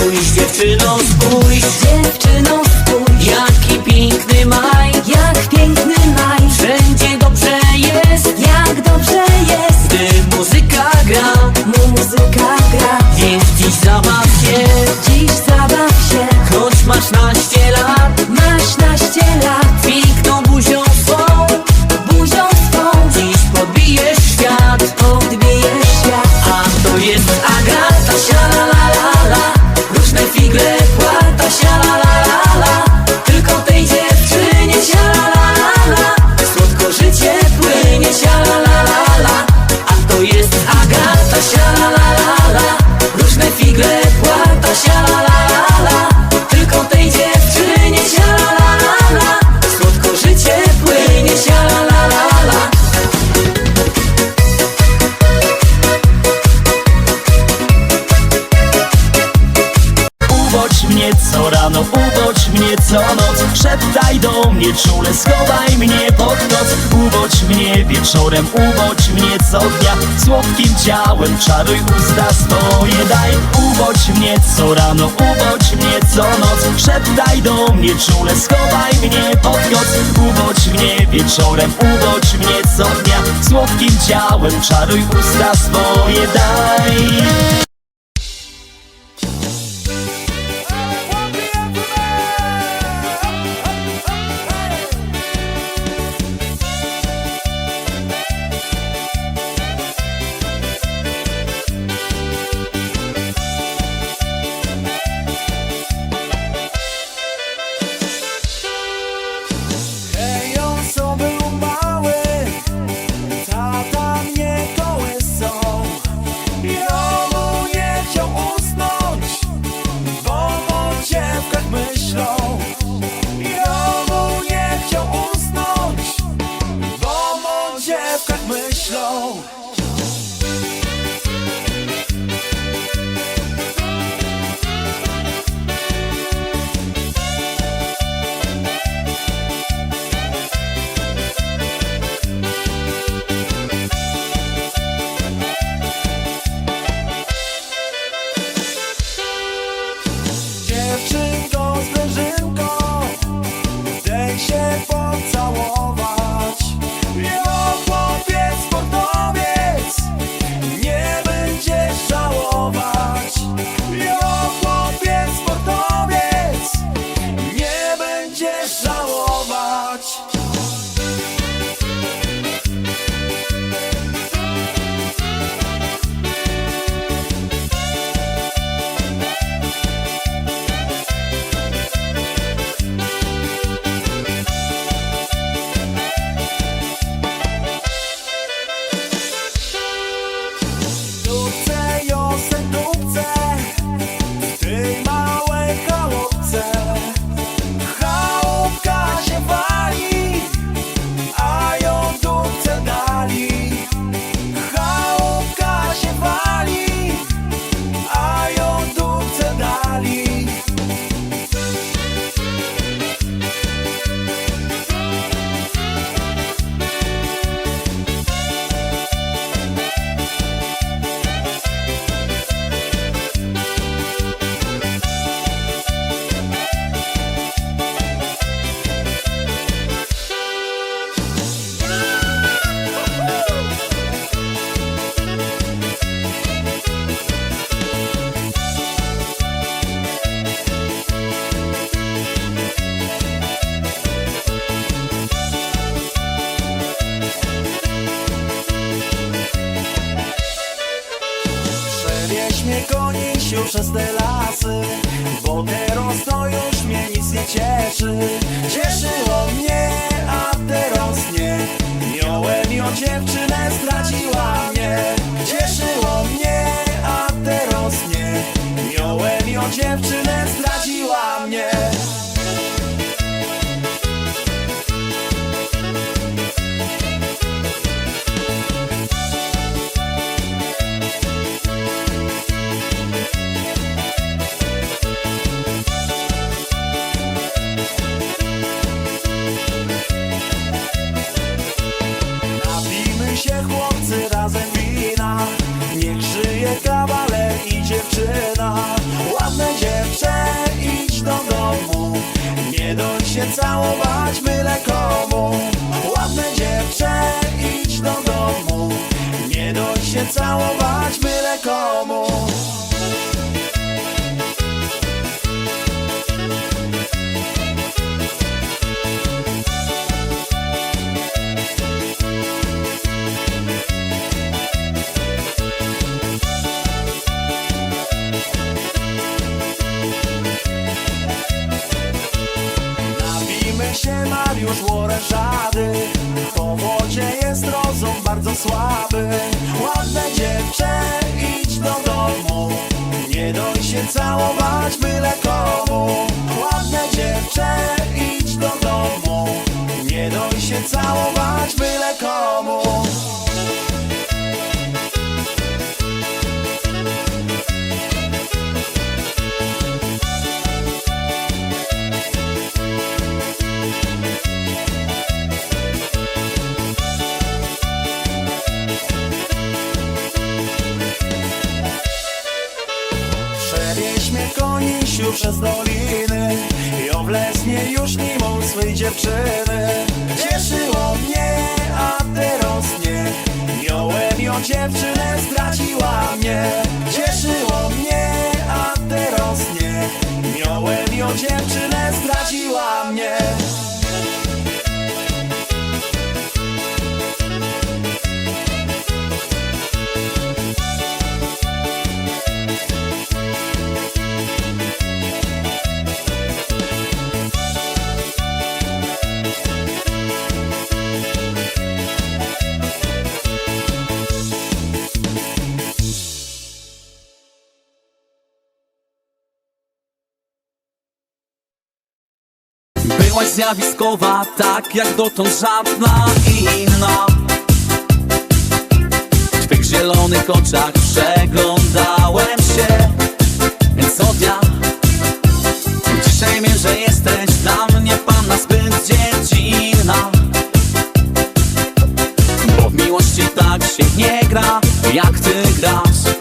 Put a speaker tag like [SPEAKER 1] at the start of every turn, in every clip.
[SPEAKER 1] Spójrz dziewczyną, spójrz.
[SPEAKER 2] Dziewczyną, spójrz.
[SPEAKER 1] Jaki piękny maj.
[SPEAKER 2] Jak piękny
[SPEAKER 3] Schowaj mnie pod noc Ubocz mnie wieczorem Ubocz mnie co dnia. Słodkim ciałem czaruj usta swoje. Daj ubocz mnie co rano Ubocz mnie co noc. Szeptaj do mnie czule Schowaj mnie pod noc Ubocz mnie wieczorem Ubocz mnie co dnia. Słodkim ciałem czaruj usta swoje. Daj.
[SPEAKER 4] как мы шлем się całować byle komu. Ładne dziewczę, idź do domu. Nie doj się całować byle komu doj się konisiu przez doliny I owlesnie już nimą swej dziewczyny. Cieszyło mnie, a teraz nie. Miałem ją dziewczynę, zdradziła mnie. Cieszyło mnie, a teraz nie. Miałem ją dziewczynę, zdradziła mnie
[SPEAKER 5] Byłaś zjawiskowa, tak jak dotąd żadna inna. W twych zielonych oczach przeglądałem się Więc od ja Dzisiaj wiem, że jesteś dla mnie panna zbyt dziecinna Bo w miłości tak się nie gra, jak ty grasz.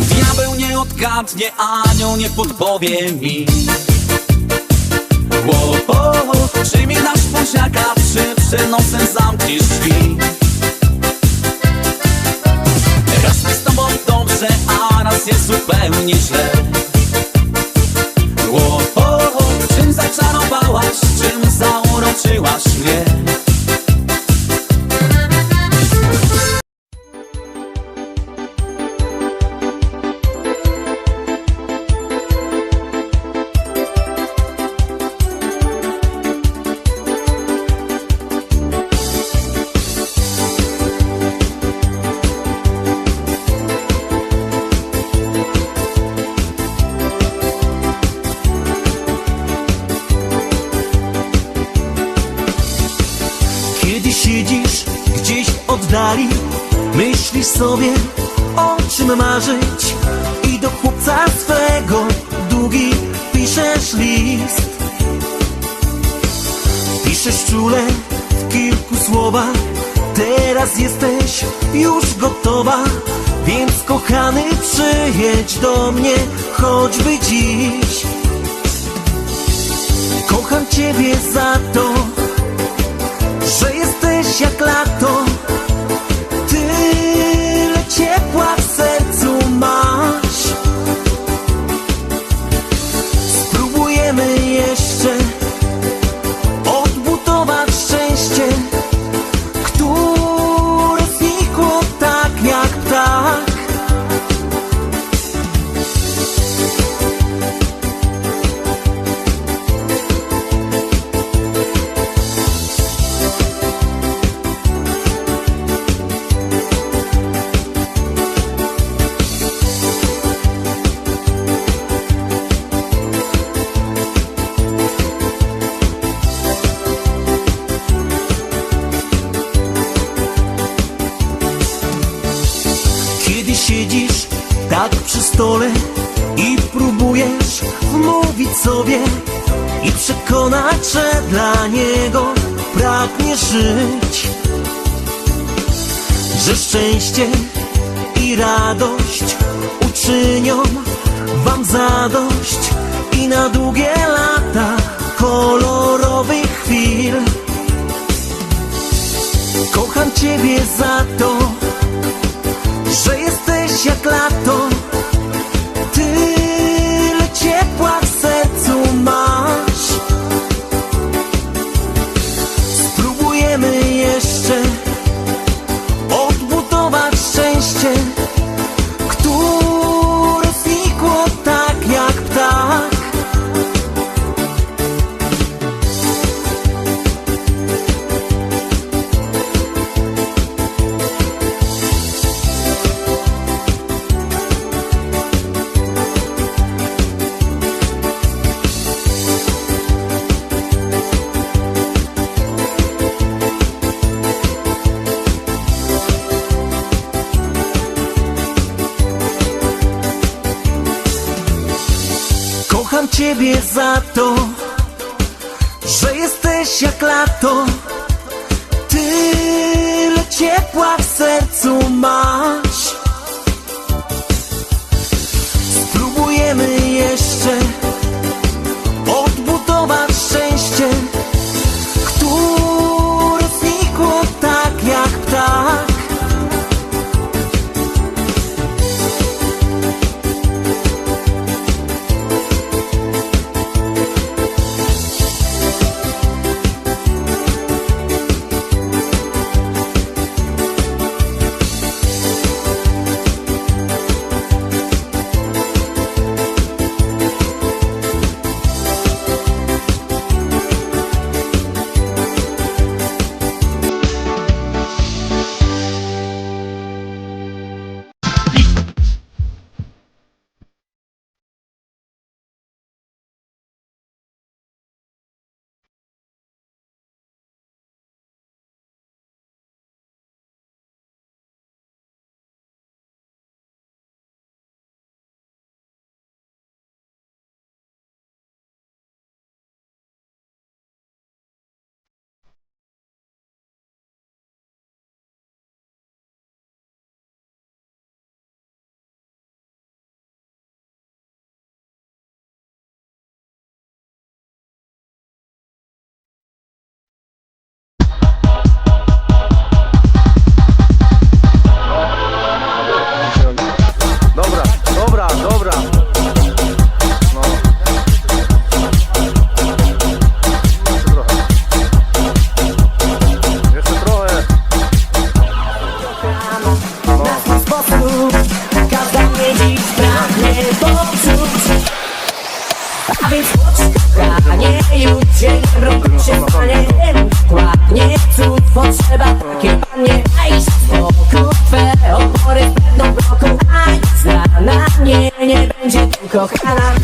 [SPEAKER 5] Diabeł nie odgadnie, anioł nie podpowie mi o, mi dasz buziaka, czy przed nosem drzwi. Raz mi z tobą dobrze, a raz jest zupełnie źle. O, o, o, Czym zaczarowałaś, czym zauroczyłaś mnie
[SPEAKER 6] oddali Myślisz sobie o czym marzyć? I do chłopca swego długi piszesz list. Piszesz czule w kilku słowach Teraz jesteś już gotowa. Więc kochany przyjedź do mnie choćby dziś. Kocham ciebie za to że jesteś jak lato tak przy stole i próbujesz wmówić sobie i przekonać, że dla niego pragnie żyć. Że szczęście i radość uczynią wam zadość i na długie lata kolorowych chwil. Kocham Ciebie za to, że jesteś jak lato ciebie za to, że jesteś jak lato. Tyle ciepła w sercu masz.
[SPEAKER 2] TikTok.